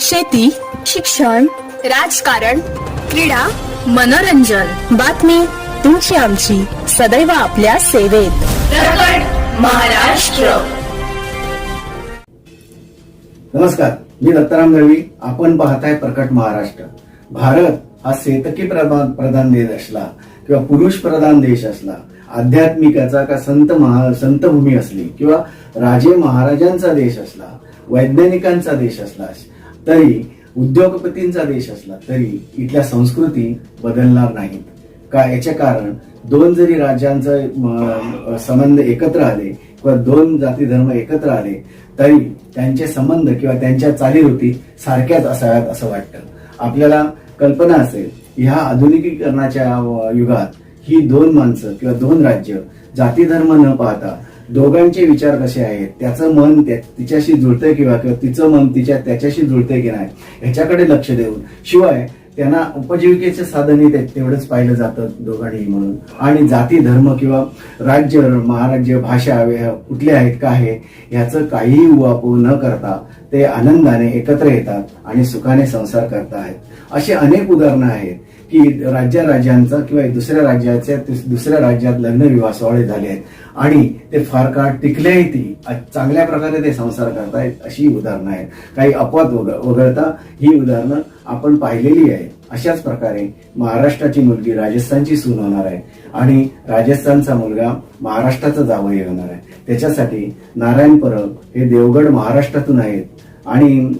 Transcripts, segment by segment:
शेती शिक्षण राजकारण क्रीडा मनोरंजन. बातमी तुमची आमची. सदैव आपल्या सेवेत. महाराष्ट्र. नमस्कार. मी दत्ताराम दळवी आपण पाहताय प्रकट महाराष्ट्र. भारत हा सेतकी प्रधान प्रधान देश असला किंवा पुरुष प्रधान देश असला आध्यात्मिकाचा का संत महा संतभूमी असली किंवा राजे महाराजांचा देश असला वैज्ञानिकांचा देश असला तरी उद्योगपतींचा देश असला तरी इथल्या संस्कृती बदलणार नाहीत. का याचे कारण दोन जरी राज्यांचा संबंध एकत्र आले किंवा दोन जाती धर्म एकत्र आले तरी त्यांचे संबंध किंवा त्यांच्या चालीरीती सारख्याच असाव्यात असं वाटतं. आपल्याला कल्पना असेल ह्या आधुनिकीकरणाच्या युगात ही दोन माणसं किंवा दोन राज्य जाती धर्म न पाहता दोघांचे विचार कसे आहेत? त्याचं मन तिच्याशी जुळतंय किंवा किंवा तिचं मन तिच्या त्याच्याशी जुळतंय की नाही ह्याच्याकडे लक्ष देऊन. शिवाय त्यांना उपजीविकेचे साधनही तेवढंच पाहिलं जातं दोघांनी म्हणून. आणि जाती धर्म किंवा राज्य महाराज्य भाषा वे- कुठले आहेत का आहे ह्याचं काहीही उवापू न करता ते आनंदाने एकत्र येतात आणि सुखाने संसार करतायत अशी अनेक उदाहरणं आहेत. की राज्या राज्यांचा किंवा दुसऱ्या राज्याच्या दुसऱ्या राज्यात लग्न विवाह सोहळे झाले आहेत. आणि ते फार काळ टिकलेही ती. चांगल्या प्रकारे ते संसार करतायत अशी उदाहरणं आहेत. काही अपवाद वगळता ही उदाहरणं आपण पाहिलेली आहेत. अशाच प्रकारे महाराष्ट्राची मुलगी राजस्थानची सून होणार आहे. आणि राजस्थानचा मुलगा महाराष्ट्राचा जावई होणार आहे. त्याच्यासाठी नारायण परब हे देवगड महाराष्ट्रातून आहेत. आणि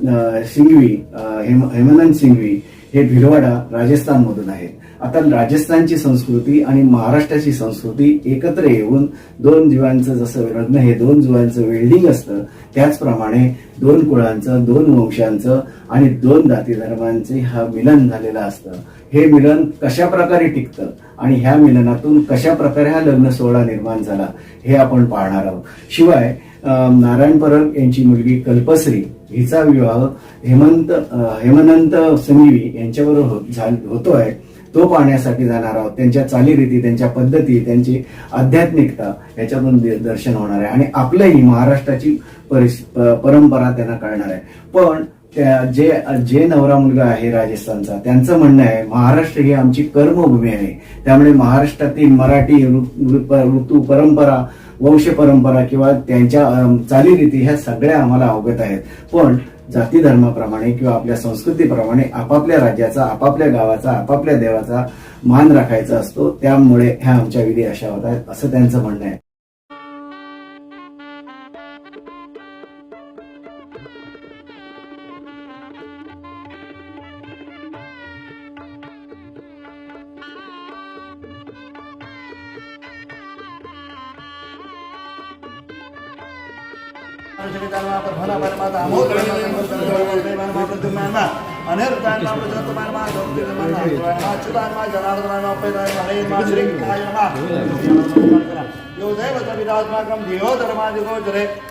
सिंघवी हेम- हेमानंद सिंघवी हे भिलवाडा राजस्थानमधून आहेत. आता राजस्थानची संस्कृती आणि महाराष्ट्राची संस्कृती एकत्र येऊन दोन जीवांचं जसं लग्न हे दोन जीवांचं वेल्डिंग असतं त्याचप्रमाणे दोन कुळांचं दोन वंशांचं आणि दोन जाती धर्मांचे हा मिलन झालेलं असतं. हे मिलन कशा प्रकारे टिकतं आणि ह्या मिलनातून कशा प्रकारे हा लग्न सोहळा निर्माण झाला हे आपण पाहणार आहोत. शिवाय नारायण परब यांची मुलगी कल्पश्री हिचा विवाह हेमंत हेमनंत संघवी यांच्याबरोबर हो, होतोय. तो पाहण्यासाठी जाणार आहोत. त्यांच्या चालीरीती त्यांच्या पद्धती त्यांची आध्यात्मिकता याच्यातून दर्शन होणार आहे. आणि आपलंही महाराष्ट्राची परंपरा त्यांना कळणार आहे. पण त्या जे जे नवरा मुलगा आहे राजस्थानचा त्यांचं म्हणणं आहे महाराष्ट्र ही आमची कर्मभूमी आहे. त्यामुळे महाराष्ट्रातील मराठी ऋतू ऋतू परंपरा वंश परंपरा किंवा त्यांच्या चालीरीती ह्या सगळ्या आम्हाला अवगत आहेत. पण जाती धर्माप्रमाणे किंवा आपल्या संस्कृतीप्रमाणे आपापल्या राज्याचा आपापल्या गावाचा आपापल्या देवाचा मान राखायचा असतो. त्यामुळे ह्या आमच्या विधी अशा होत आहेत असं त्यांचं म्हणणं आहे.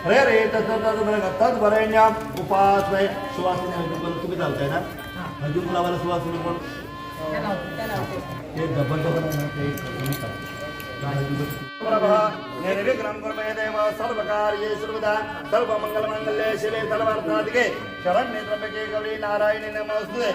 हरे रे तत्वरेण्याम उपासमय सुवासिनी तुम्ही चालताय ना हळदी गुलाबाला सुवासिनी कोण ते डबल डबल ते निर्विघ्नं कुर्मे देव सर्वकार्ये सर्वदा शिवे सर्वार्थादिके शरण्ये त्र्यम्बके गौरी नारायणी नमस्ते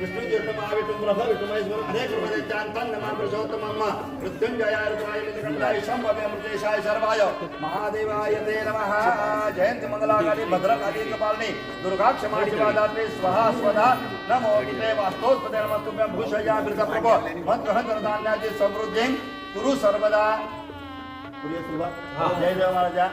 विष्णु कीर्तमाविष्णु ब्रह्म विष्णुमहेश्वर हरे कृपदे चान्तं नमः पुरुषोत्तमम् मृत्युञ्जयाय रुद्राय निजकण्ठाय शम्भवे अमृतेशाय सर्वाय। महादेवाय ते नमः। जयन्ति मङ्गलाकाली भद्रकाली कपालिनी दुर्गा क्षमा शिवा दात्री स्वहा स्वधा नमो ते वास्तोत्पदे नमस्तुभ्यं भूषया प्रभो। मत्ग्रहणधान्याची समृद्धी कुरु सर्वदा। पुढे सुरुवात जय जय महाराजा।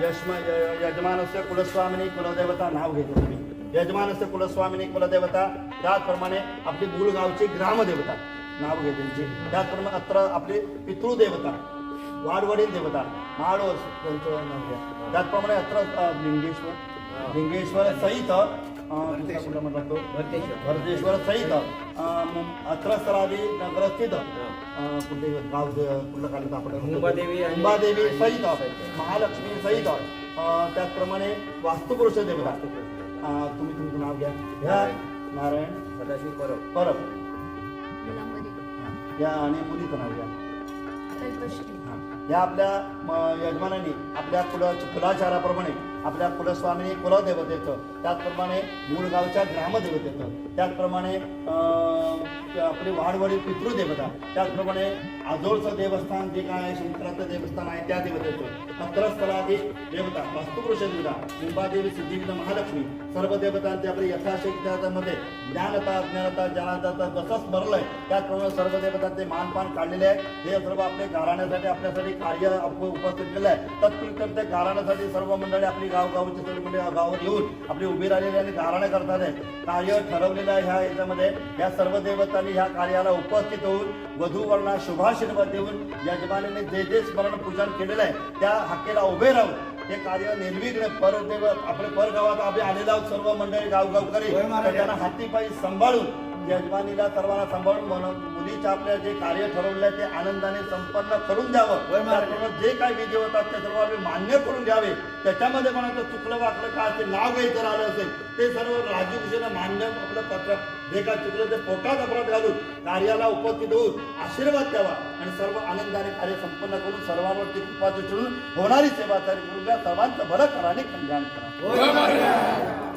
यशम य- यजमानस्य कुलस्वामिनी कुलदेवता नाव घेतो तुम्ही। यजमानस्य कुलस्वामिनी कुलदेवता त्याचप्रमाणे आपली मूळ गावची ग्रामदेवता नाव घेते त्यांची. त्याचप्रमाणे अत्र आपली पितृदेवता वाडवडील देवता माडोर त्यांचं नाव घ्या. त्याचप्रमाणे अत्र लिंगेश्वर लिंगेश्वर सहित भरतेश्वर सहित अ, मुं- अत्र सरावी नगरस्थित अ, कुठले गाव कुठलं काढलं आपण मुंबादेवी आणि- मुंबादेवी सहित महालक्ष्मी सहित त्याचप्रमाणे वास्तुपुरुष देवता. तुम्ही तुमचं नाव घ्या. ह्या नारायण. सदाशिव परब. परब. या आणि मुलीचं नाव घ्या. हा. या आपल्या यजमानांनी आपल्या कुल कुलाचाराप्रमाणे आपल्या कुलस्वामिनी कुलदेवतेचं त्याचप्रमाणे मूळ गावच्या ग्रामदेवतेचं त्याचप्रमाणे अं, आपली वाडवडी पितृदेवता त्याचप्रमाणे आजोळचं देवस्थान जे काय आहे शंकराचं देवस्थान आहे त्या देवतेचं. पत्रस्थलाधीश देवता वास्तुपुरुष देवता मुंबादेवी महालक्ष्मी. सर्व देवतांचे आपले यथाशक्तीमध्ये ज्ञानता अज्ञानता ज्ञानता जसं स्मरलंय त्याचप्रमाणे सर्व देवतांचे मानपान काढलेले आहे हे सर्व आपले घराण्यासाठी आपल्यासाठी कार्य उपस्थित केलं आहे. तत्पूर्वी ते गाराण्यासाठी सर्व मंडळी आपली गाव गावची सर्व मंडळी गावावर येऊन आपली उभी राहिलेली आणि घराणे करतात कार्य ठरवलेलं आहे ह्या याच्यामध्ये. या सर्व देवतांनी ह्या कार्याला उपस्थित होऊन वधू वर्णा शुभाशीर्वाद देऊन यजमानीने जे जे स्मरण पूजन केलेलं आहे त्या हाकेला उभे राहून हे कार्य निर्विघ्न परदेव आपले परगावात आम्ही आलेलो आहोत सर्व मंडळी गावगावकरी त्यांना हातीपायी सांभाळून यजमानीला सर्वांना सांभाळून मन- मुलीच्या आपल्या जे कार्य ठरवलं आहे ते आनंदाने संपन्न करून द्यावं. जे काही विधी होतात ते सर्व आम्ही मान्य करून द्यावे. त्याच्यामध्ये कोणाचं चुकलं वाकलं का ते नाव जर आलं असेल ते सर्व राजूभूषण मान्य आपलं पत्र एका काय चुकलं ते पोटात अपराध घालून कार्याला उपस्थित होऊन आशीर्वाद द्यावा आणि सर्व आनंदाने कार्य संपन्न करून सर्वांवरती कृपा उचलून होणारी सेवा तरी सर्वांचं भलं करा आणि कल्याण करा.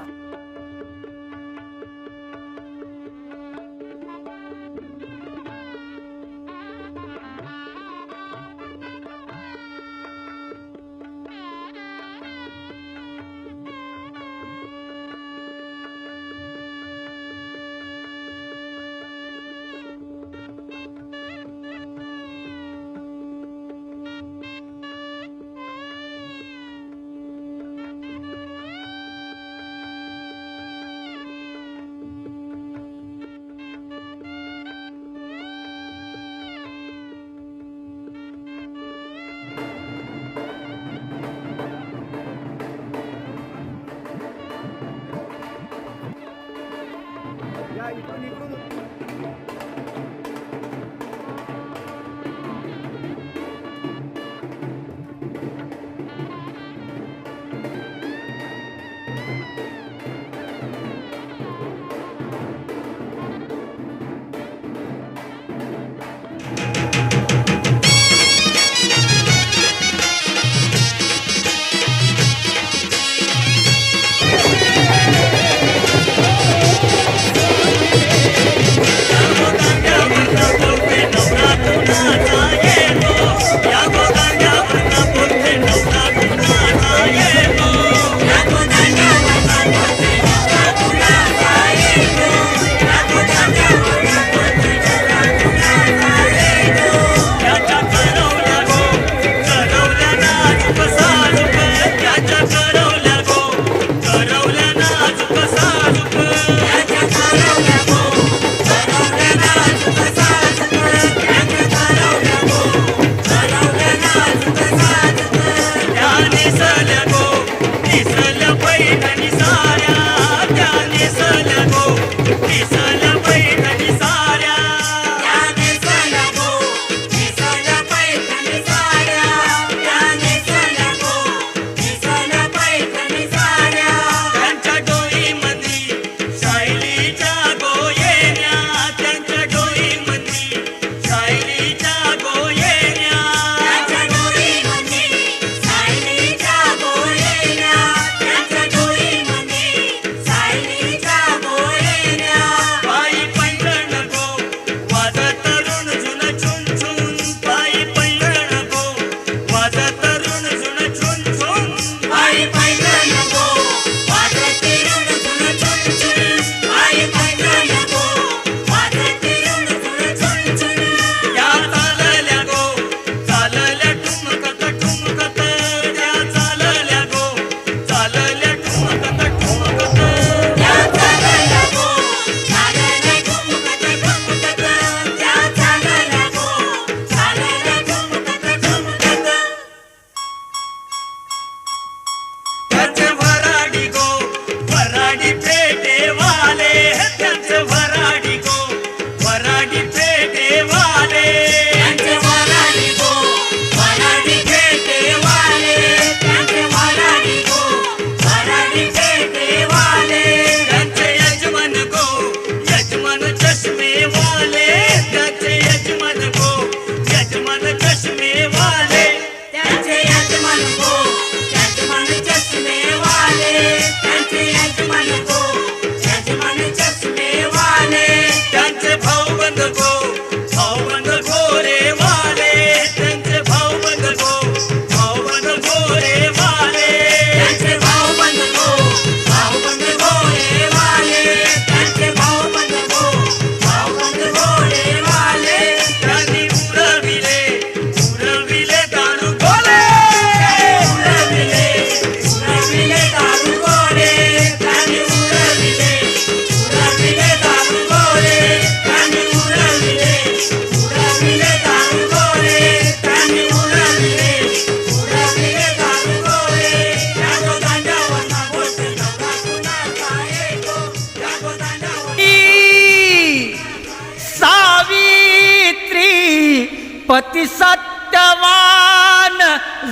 सत्यवान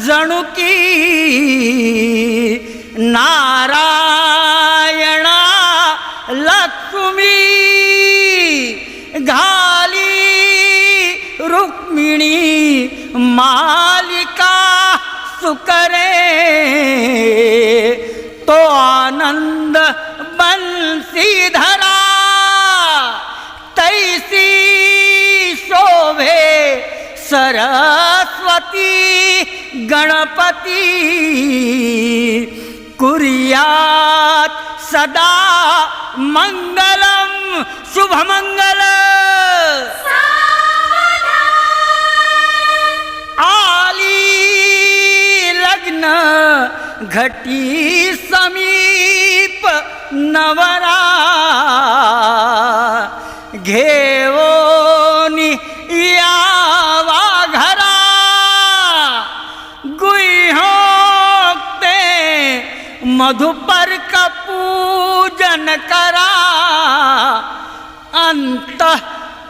जणू की नारायणा लक्ष्मी, घाली रुक्मिणी, मालिका सुकरे तो आनंद बंसी धरा तैसी शोभे सरस्वती गणपती कुर्यात सदा मंगलम शुभमंगल। आली लग्न घटी समीप नवरा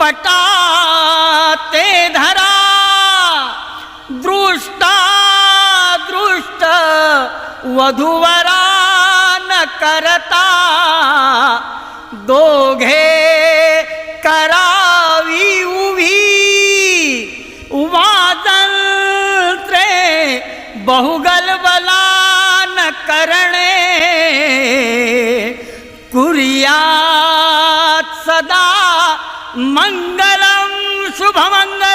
पटाते धरा। दृष्टा, दृष्ट, वधूवरा न करता। दोघे करावी उभी। वादंत्रे न करणे। कुर्यात सदा मंगलम शुभमंगल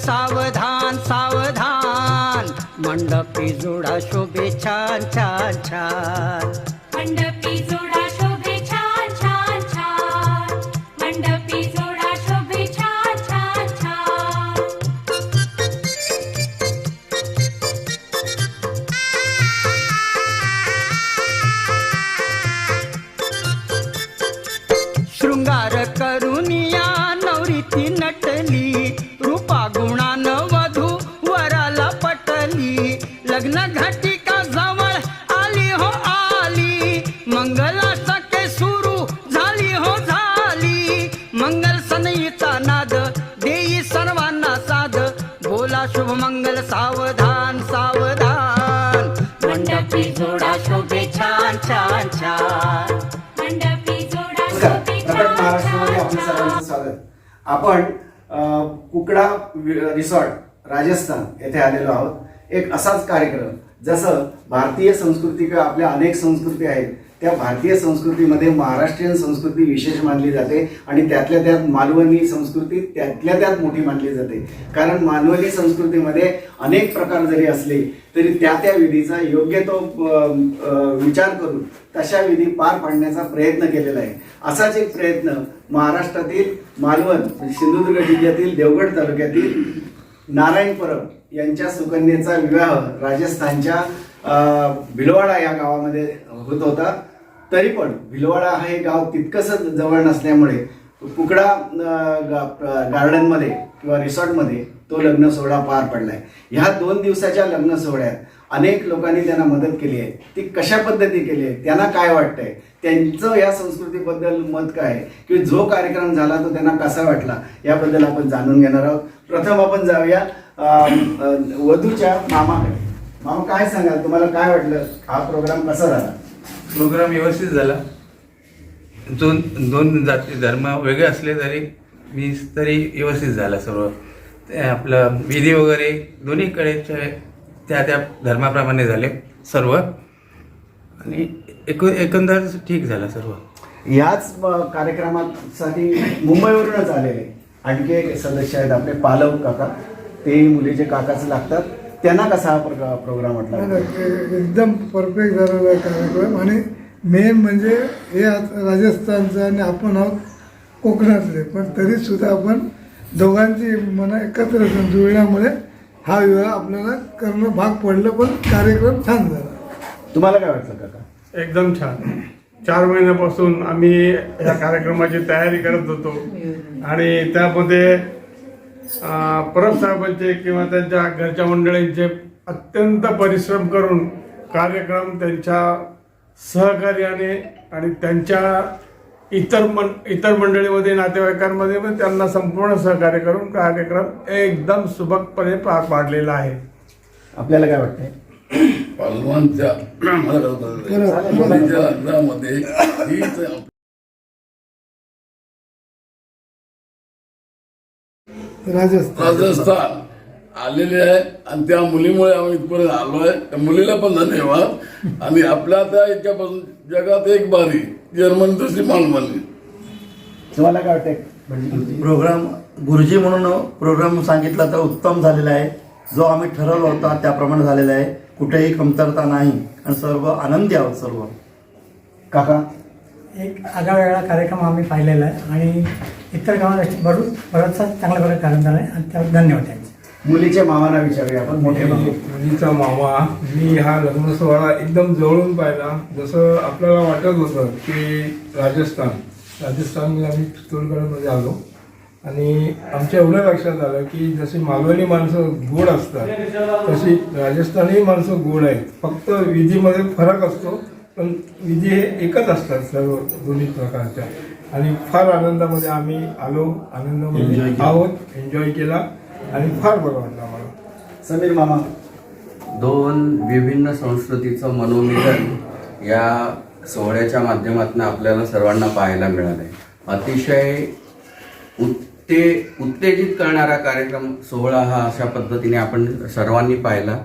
सावधान सावधान. मंडपी जोडा शोभे छान छान छान. मंडपी जोडा छान छान. महाराष्ट्रामध्ये आपलं सर्वांचं स्वागत. आपण अ, कुकडा रिसॉर्ट राजस्थान येथे आलेलो आहोत. एक असाच कार्यक्रम जसं भारतीय संस्कृती किंवा आपल्या अनेक संस्कृती आहेत त्या भारतीय संस्कृतीमध्ये महाराष्ट्रीयन संस्कृती विशेष मानली जाते आणि त्यातल्या त्यात मालवणी संस्कृती त्यातल्या त्यात मोठी मानली जाते. कारण मालवणी संस्कृतीमध्ये अनेक प्रकार जरी असले तरी त्या त्या विधीचा योग्य तो विचार करून तशा विधी पार पाडण्याचा प्रयत्न केलेला आहे. असाच एक प्रयत्न महाराष्ट्रातील मालवण म्हणजे सिंधुदुर्ग जिल्ह्यातील देवगड तालुक्यातील नारायण परब यांच्या सुकन्येचा विवाह राजस्थानच्या भिलवाडा या गावामध्ये होत होता. तरी पण भिलवाडा हे गाव तितकंसं जवळ नसल्यामुळे कुकडा गार्डनमध्ये किंवा रिसॉर्टमध्ये तो लग्न सोहळा पार पडलाय. ह्या दोन दिवसाच्या लग्न सोहळ्यात अनेक लोकांनी त्यांना मदत केली आहे. ती कशा पद्धती केली आहे त्यांना काय वाटतंय त्यांचं या संस्कृतीबद्दल मत काय आहे की जो कार्यक्रम झाला तो त्यांना कसा वाटला याबद्दल आपण जाणून घेणार आहोत. प्रथम आपण जाऊया वधूच्या मामाकडे. मामा काय सांगाल? तुम्हाला काय वाटलं? हा प्रोग्राम कसा झाला? प्रोग्राम व्यवस्थित झाला. दोन दोन जाती धर्म वेगळे असले तरी मी तरी व्यवस्थित झाला सर्व. ते आपलं विधी वगैरे दोन्हीकडे त्या त्या धर्माप्रमाणे झाले सर्व. आणि एकू एकंदर ठीक झालं सर्व. याच कार्यक्रमासाठी मुंबईवरूनच आलेले. आणखी एक सदस्य आहेत आपले पालव काका. ते मुलीचे काकाच लागतात. त्यांना कसा हा प्र- प्रोग्राम वाटला? एकदम परफेक्ट झालेला कार्यक्रम आणि मेन म्हणजे हे राजस्थानचं आणि आपण आहोत कोकणातले. पण तरी सुद्धा आपण दोघांची मनं एकत्र जुळल्यामुळे हा विवाह आपल्याला करणं भाग पडलं पण कार्यक्रम छान झाला. तुम्हाला काय वाटलं काका? एकदम छान. चार महिन्यापासून आम्ही या कार्यक्रमाची तयारी करत होतो. आणि त्यामध्ये परब साहेबांचे किंवा त्यांच्या घरच्या मंडळींचे अत्यंत परिश्रम करून कार्यक्रम त्यांच्या सहकार्याने आणि त्यांच्या इतर मं इतर मंडळीमध्ये नातेवाईकांमध्ये पण त्यांना संपूर्ण सहकार्य करून कार्यक्रम एकदम सुबकपणे पार पाडलेला आहे. आपल्याला काय वाटतंय? पालवांच्या मला लग्नामध्ये हीच राजस्थान. राजस्थान. आलेले आहे. आणि त्या मुलीमुळे आम्ही इथपर्यंत आलोय त्या मुलीला पण धन्यवाद. आणि आपल्या त्या याच्यापासून जगात एक बारी जर्मनी दुसरी मालमणी तुम्हाला काय वाटतंय? प्रोग्राम गुरुजी म्हणून प्रोग्राम सांगितला तर उत्तम झालेला आहे. जो आम्ही ठरवला होता त्याप्रमाणे झालेला आहे. कुठेही कमतरता नाही. आणि सर्व आनंदी आहोत सर्व. काका? एक आगळावेगळा कार्यक्रम आम्ही पाहिलेला आहे. आणि इतर गावात बरोच बराचसा चांगला बरं कार्यक्रम झाला आहे आणि त्यावर धन्यवाद त्यांचे. मुलीच्या मामांना विचारूया आपण मोठे मामा. मुलीचा मामा मी हा लग्न सोहळा एकदम जवळून पाहिला. जसं आपल्याला वाटत होतं की राजस्थान राजस्थानमध्ये आम्ही चित्तोडगडमध्ये आलो. आणि आमच्या एवढं लक्षात आलं की जशी मालवणी माणसं गोड असतात तशी राजस्थानी माणसं गोड आहेत. फक्त विधीमध्ये फरक असतो पण विधी हे एकच असतात सर्व दोन्ही प्रकारच्या. आणि फार आनंदामध्ये आम्ही आलो आनंदामध्ये. आहोत एन्जॉय केला आणि फार बरं वाटलं आम्हाला. समीर मामा. दोन विभिन्न संस्कृतीचं मनोमिलन या सोहळ्याच्या माध्यमातून आपल्याला सर्वांना पाहायला मिळालंय. अतिशय उत्ते उत्तेजित करणारा कार्यक्रम सोहळा हा अशा पद्धतीने आपण सर्वांनी पाहिला.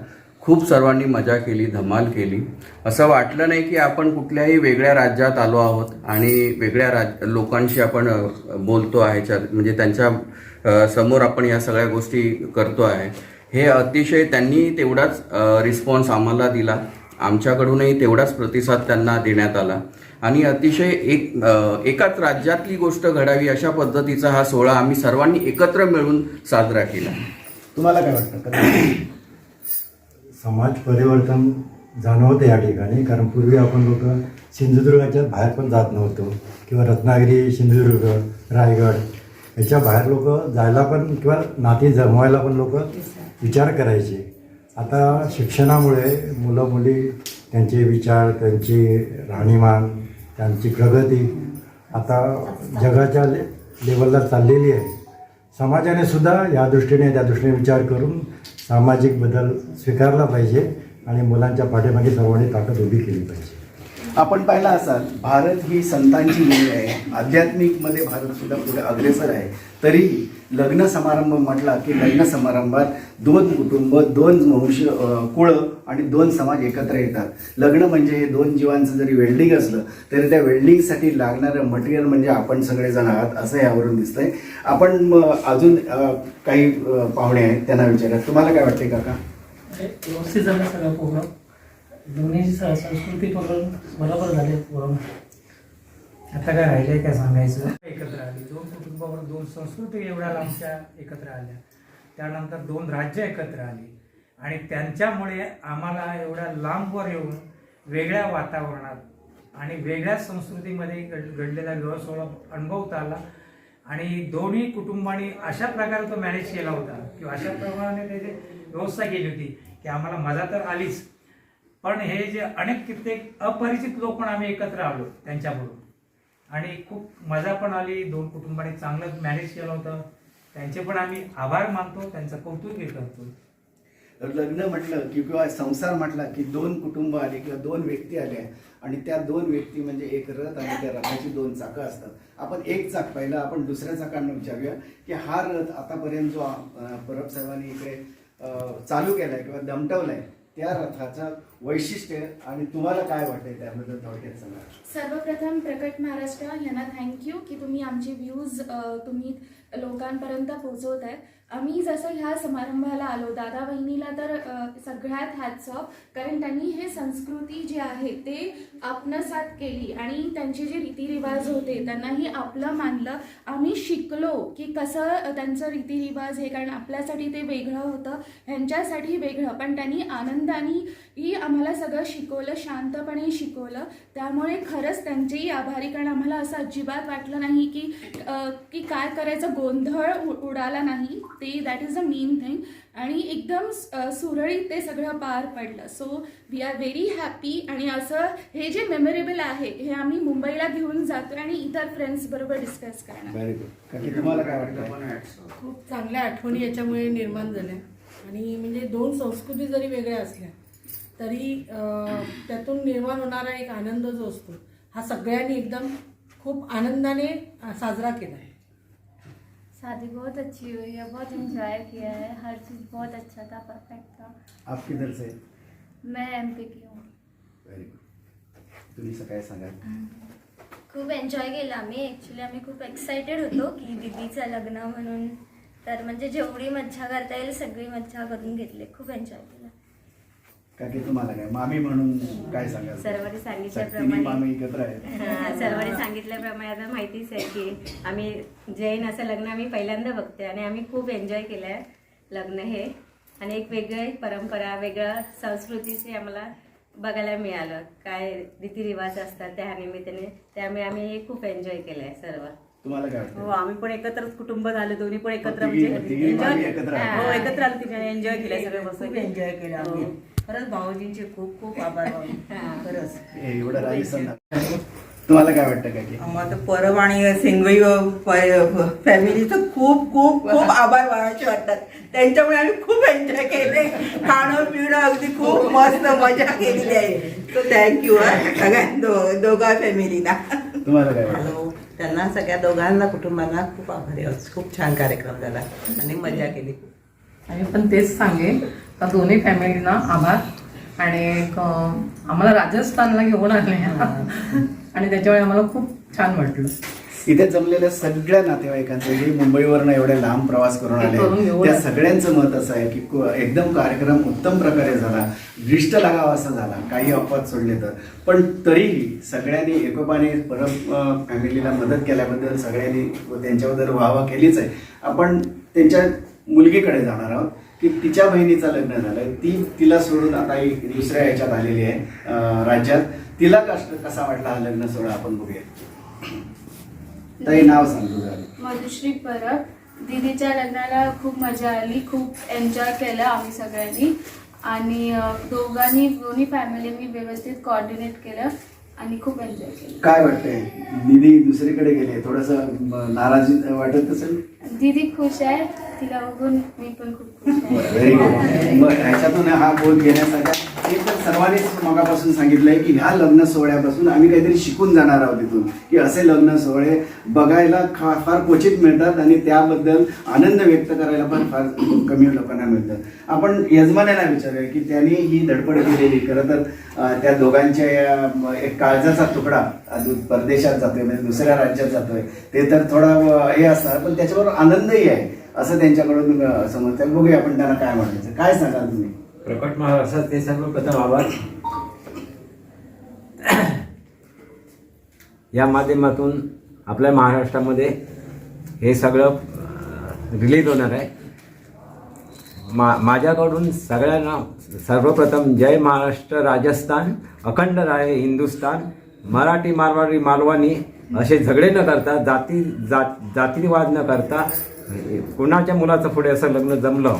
खूप सर्वांनी मजा केली धमाल केली. असं वाटलं नाही की आपण कुठल्याही वेगळ्या राज्यात आलो आहोत आणि वेगळ्या राज लोकांशी आपण बोलतो आहे म्हणजे त्यांच्यासमोर आपण या सगळ्या गोष्टी करतो आहे. हे अतिशय त्यांनी तेवढाच रिस्पॉन्स आम्हाला दिला. आमच्याकडूनही तेवढाच प्रतिसाद त्यांना देण्यात आला. आणि अतिशय एक एकाच राज्यातली गोष्ट घडावी अशा पद्धतीचा हा सोहळा आम्ही सर्वांनी एकत्र मिळून साजरा केला. तुम्हाला काय वाटतं? समाज परिवर्तन जाणवतं या ठिकाणी. कारण पूर्वी आपण लोक सिंधुदुर्गाच्या बाहेर पण जात नव्हतो. किंवा रत्नागिरी सिंधुदुर्ग रायगड याच्या बाहेर लोक जायला पण किंवा नाती जमवायला पण लोक विचार करायचे. आता शिक्षणामुळे मुलं मुली त्यांचे विचार त्यांची राहणीमान त्यांची प्रगती आता जगाच्या ले लेवलला चाललेली आहे. समाजाने सुद्धा या दृष्टीने त्या दृष्टीने विचार करून सामाजिक बदल स्वीकारला पाहिजे आणि मुलांच्या पाठीमागे सर्वांनी ताकद उभी केली पाहिजे. आपण पाहिला असाल भारत ही संतांची भूमी आहे. आध्यात्मिकमध्ये भारत सुद्धा पुढे अग्रेसर आहे. तरी लग्न समारंभ म्हटला की लग्न समारंभात दोन कुटुंब दोन वंश कुळं आणि दोन समाज एकत्र येतात. लग्न म्हणजे हे दोन जीवांचं जरी वेल्डिंग असलं तरी त्या वेल्डिंगसाठी लागणारं मटेरियल म्हणजे आपण सगळेजण आहात असं यावरून दिसतंय. आपण अजून काही पाहुणे आहेत त्यांना विचारत तुम्हाला काय वाटते काका? व्यवस्थित झालं सगळं प्रोग्राम दोन्ही स- संस्कृती प्रोग्राम बरोबर झाले प्रोग्राम आता काय राहिलंय काय सांगायचं? एकत्र आली. दोन कुटुंबावर दोन संस्कृती एवढ्या लांबच्या एकत्र आल्या. त्यानंतर दोन राज्य एकत्र आली. आणि त्यांच्यामुळे आम्हाला एवढ्या लांबवर येऊन वेगळ्या वातावरणात आणि वेगळ्या संस्कृतीमध्ये घड घडलेला विवाह सोहळा अनुभवता आला. आणि दोन्ही कुटुंबांनी अशा प्रकारे तो मॅनेज केला होता किंवा अशा प्रमाणे त्याची व्यवस्था केली होती की आम्हाला मजा तर आलीच. पण हे जे अनेक कित्येक अपरिचित लोक पण आम्ही एकत्र आलो त्यांच्याबरोबर आणि खूप मजा पण आली. दोन कुटुंबांनी चांगलं मॅनेज केलं होतं. त्यांचे पण आम्ही आभार मानतो. त्यांचं कौतुकही करतो. लग्न म्हटलं की किंवा संसार म्हटला की दोन कुटुंब आले किंवा दोन व्यक्ती आल्या आणि त्या दोन व्यक्ती म्हणजे एक रथ आणि त्या रथाची दोन चाकं असतात. आपण एक चाक पाहिलं आपण दुसऱ्या चाकांना विचारूया की हा रथ आतापर्यंत जो परब साहेबांनी इकडे चालू केलाय किंवा दमटवलाय त्या रथाचं वैशिष्ट्य आणि तुम्हाला काय वाटतंय त्याबद्दल थोडक्यात सांगा. सर्वप्रथम प्रकट महाराष्ट्र यांना थँक्यू की तुम्ही आमचे व्ह्यूज तुम्ही लोकांपर्यंत पोहोचवत आहेत आम्ही जसं ह्या समारंभाला आलो दादा बहिणीला तर सगळ्यात हॅट्स ऑफ कारण त्यांनी हे संस्कृती जी आहे ते आत्मसात केली आणि त्यांचे जे रीतिरिवाज होते त्यांनाही आपलं मानलं. आम्ही शिकलो की कसं त्यांचं रीतिरिवाज हे कारण आपल्यासाठी ते वेगळं होतं ह्यांच्यासाठी वेगळं. पण त्यांनी आनंदानेही आम्हाला सगळं शिकवलं शांतपणे शिकवलं. त्यामुळे खरंच त्यांचेही आभारी कारण आम्हाला असं अजिबात वाटलं नाही की की काय करायचं गोंधळ उडाला नाही. ते that is a main thing आणि एकदम सुरळीत ते सगळं पार पडलं. So we are very happy आणि असं हे जे मेमोरेबल आहे हे आम्ही मुंबईला घेऊन जातो आणि इतर फ्रेंड्स बरोबर डिस्कस करणार. तुम्हाला काय वाटतं खूप चांगल्या आठवणी याच्यामुळे निर्माण झाल्या. आणि म्हणजे दोन संस्कृती जरी वेगळ्या असल्या तरी त्यातून निर्माण होणारा एक आनंद जो असतो हा सगळ्यांनी एकदम खूप आनंदाने साजरा केला आहे शादी बहुत अच्छी हुई है बहुत इंजॉय किया है हर चीज़ बहुत अच्छा था परफेक्ट था। आप किधर से? मैं एम पी की हूँ। व्हेरी गुड तुम्ही सकाळी सांगा? खूप एन्जॉय केला आम्ही. ॲक्च्युली आम्ही खूप एक्सायटेड होतो की दीदीचं लग्न म्हणून. तर म्हणजे जेवढी मज्जा करता येईल सगळी मज्जा करून घेतली. खूप एन्जॉय केलं. काकी तुम्हाला काय? मामी म्हणून काय सांगा सर्वांनी सांगितल्याप्रमाणे- मामी एकत्र आहेत. हा, सर्वांनी सांगितल्याप्रमाणे आता माहितीच आहे की आम्ही जैन असं लग्न आम्ही पहिल्यांदा बघतोय आणि आम्ही खूप एन्जॉय केलं आहे लग्न हे. आणि एक वेगळी परंपरा वेगळं संस्कृतीचे आम्हाला बघायला मिळालं. काय रीतिरिवाज असतात त्या निमित्ताने त्यामुळे आम्ही हे खूप एन्जॉय केलं आहे सर्व. तुम्हाला काय हो आम्ही पण एकत्रच कुटुंब झालो दोन्ही पण एकत्र तिघी- म्हणजे तिघी enjoy- मामी एकत्र आल्या. हा, हो एकत्र आलो तिथे एन्जॉय केलं सगळं बसून. खूप एन्जॉय केलं आम्ही. हो. खरंच भाऊजींचे खूप खूप आभार भाऊ. खरंच. हे एवढं राजस्थान तुम्हाला काय वाटतं काकी? आम्हाला परब आणि सिंगई फॅमिलीचं खूप खूप खूप आभार मानायचे वाटतात. त्यांच्यामुळे आम्ही खूप एन्जॉय केले. खाणं पिणं अगदी खूप मस्त मजा केलेली आहे. तो थँक्यू सगळ्या दो दोघा फॅमिलीला तुम्हाला काय वाटतं? त्यांना सगळ्या दोघांना कुटुंबांना खूप आभारी आहोत. खूप छान कार्यक्रम झाला. आणि मजा केली. आणि पण तेच सांगेन का दोन्ही फॅमिलीना आभार. आणि आम्हाला राजस्थानला घेऊन आले. आणि त्याच्यामुळे आम्हाला खूप छान वाटलं. इथे जमलेल्या सगळ्या नातेवाईकांचं जे मुंबईवरनं एवढे लांब प्रवास करून आले त्या. सगळ्यांचं मत असं आहे की एकदम कार्यक्रम उत्तम प्रकारे झाला दृष्ट लागावा असा झाला काही अपवाद सोडले तर. पण तरीही सगळ्यांनी एकोपाने परत फॅमिलीला मदत केल्याबद्दल सगळ्यांनी त्यांच्याबद्दल वाहवा केलीच आहे. आपण त्यांच्या मुलगीकडे जाणार आहोत की तिच्या बहिणीचं लग्न झालंय ती तिला सोडून आता एक दुसऱ्या ह्याच्यात आलेली आहे राज्यात. तिला कस कसा वाटला हा लग्न सोहळा आपण बघूया. ताई नाव सांग तुझं. मधुश्री परब. दीदीच्या लग्नाला खूप मजा आली खूप एन्जॉय केलं आम्ही सगळ्यांनी. आणि अ, दोघांनी दोन्ही फॅमिलीनी व्यवस्थित कॉर्डिनेट केलं आणि खूप एन्जॉय केलं. काय वाटतंय? दीदी दुसरीकडे गेले थोडस नाराजी वाटत असेल? दीदी खुश आहे. तिला बघून मी पण खूप खुश आहे. व्हेरी गुड मग ह्याच्यातून हा बोध घेण्यासारखा हे तर सर्वांनीच मगापासून सांगितलंय की ह्या लग्न सोहळ्यापासून आम्ही काहीतरी शिकून जाणार आहोत तिथून की असे लग्न सोहळे बघायला खा- फार क्वचित मिळतात आणि त्याबद्दल आनंद व्यक्त करायला पण फार कमी लोकांना मिळतात. आपण यजमानाला विचारूया की त्यांनी ही धडपड केलेली खरं तर अं, त्या दोघांच्या या, एक काळजाचा तुकडा अजून परदेशात जातोय म्हणजे दुसऱ्या राज्यात जातोय ते तर थोडा अं, हे असणार पण त्याच्याबरोबर आनंदही आहे. असं त्यांच्याकडून समजतं. बघूया आपण त्यांना काय म्हणायचं. काय सांगाल तुम्ही? प्रकट महाराष्ट्राचे सर्वप्रथम आभार या माध्यमातून आपल्या महाराष्ट्रामध्ये हे सगळं रिलीज होणार आहे. मा माझ्याकडून सगळ्यांना सर्वप्रथम जय महाराष्ट्र राजस्थान अखंड राहे हिंदुस्तान मराठी मारवाडी मालवणी असे झगडे न करता जाती जात जातीवाद न करता कुणाच्या मुलाचं पुढे असं लग्न जमलं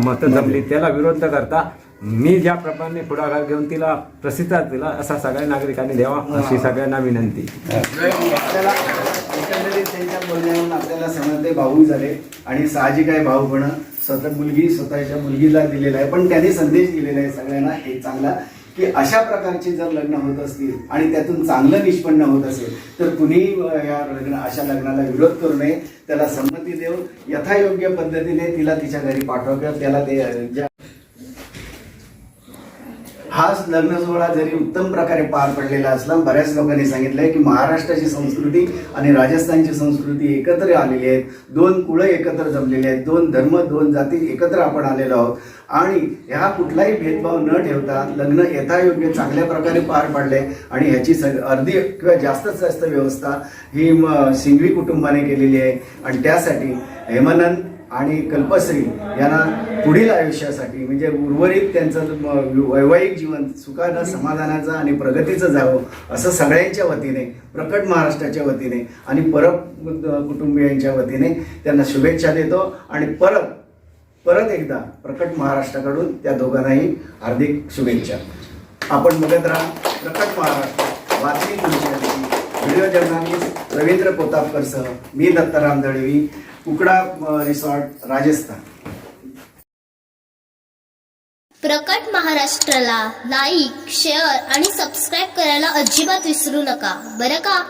मतं जमली त्याला विरोध न करता मी ज्याप्रमाणे पुढाकार घेऊन तिला प्रतिसाद दिला असा सगळ्या नागरिकांनी द्यावा अशी सगळ्यांना विनंती. त्यांच्या बोलण्यावरून आपल्याला समजते भाऊ झाले आणि साहजिक आहे भाऊपणं स्वतः मुलगी स्वतःच्या मुलगीला दिलेला आहे पण त्यांनी संदेश दिलेला आहे सगळ्यांना एक चांगला की अशा प्रकारचे जर लग्न होत असतील आणि त्यातून चांगलं निष्पन्न होत असेल तर कुणी या लग्न अशा लग्नाला विरोध करू नये. त्याला संमती देऊन यथायोग्य पद्धतीने तिला तिच्या घरी पाठवा किंवा त्याला ते ज्या हाच लग्न सोहळा जरी उत्तम प्रकारे पार पडलेला असला बऱ्याच लोकांनी सांगितलंय की महाराष्ट्राची संस्कृती आणि राजस्थानची संस्कृती एकत्र आलेली आहेत. दोन कुळं एकत्र जमलेली आहेत. दोन धर्म दोन जाती एकत्र आपण आलेलो आहोत. आणि ह्या कुठलाही भेदभाव न ठेवता लग्न यथायोग्य चांगल्या प्रकारे पार पडले आणि ह्याची सग अर्धी किंवा जास्तच जास्त व्यवस्था ही सिंघवी कुटुंबाने केलेली आहे. आणि त्यासाठी हेमानंद आणि कल्पश्री यांना पुढील आयुष्यासाठी म्हणजे उर्वरित त्यांचं वैवाहिक जीवन सुखानं समाधानाचं आणि प्रगतीचं जावं असं सगळ्यांच्या वतीने प्रकट महाराष्ट्राच्या वतीने आणि परब कुटुंबियांच्या वतीने त्यांना शुभेच्छा देतो. आणि परत परत एकदा प्रकट महाराष्ट्राकडून त्या दोघांनाही हार्दिक शुभेच्छा. आपण बघत राहा प्रकट महाराष्ट्र बातमी तुमच्या व्हिडिओ जर्नालिस्ट रवींद्र पोतापकरसह मी दत्ताराम दळवी. उकडा रिसॉर्ट राजस्थान. प्रकट महाराष्ट्राला लाईक शेअर आणि सबस्क्राईब करायला अजिबात विसरू नका. बरं का?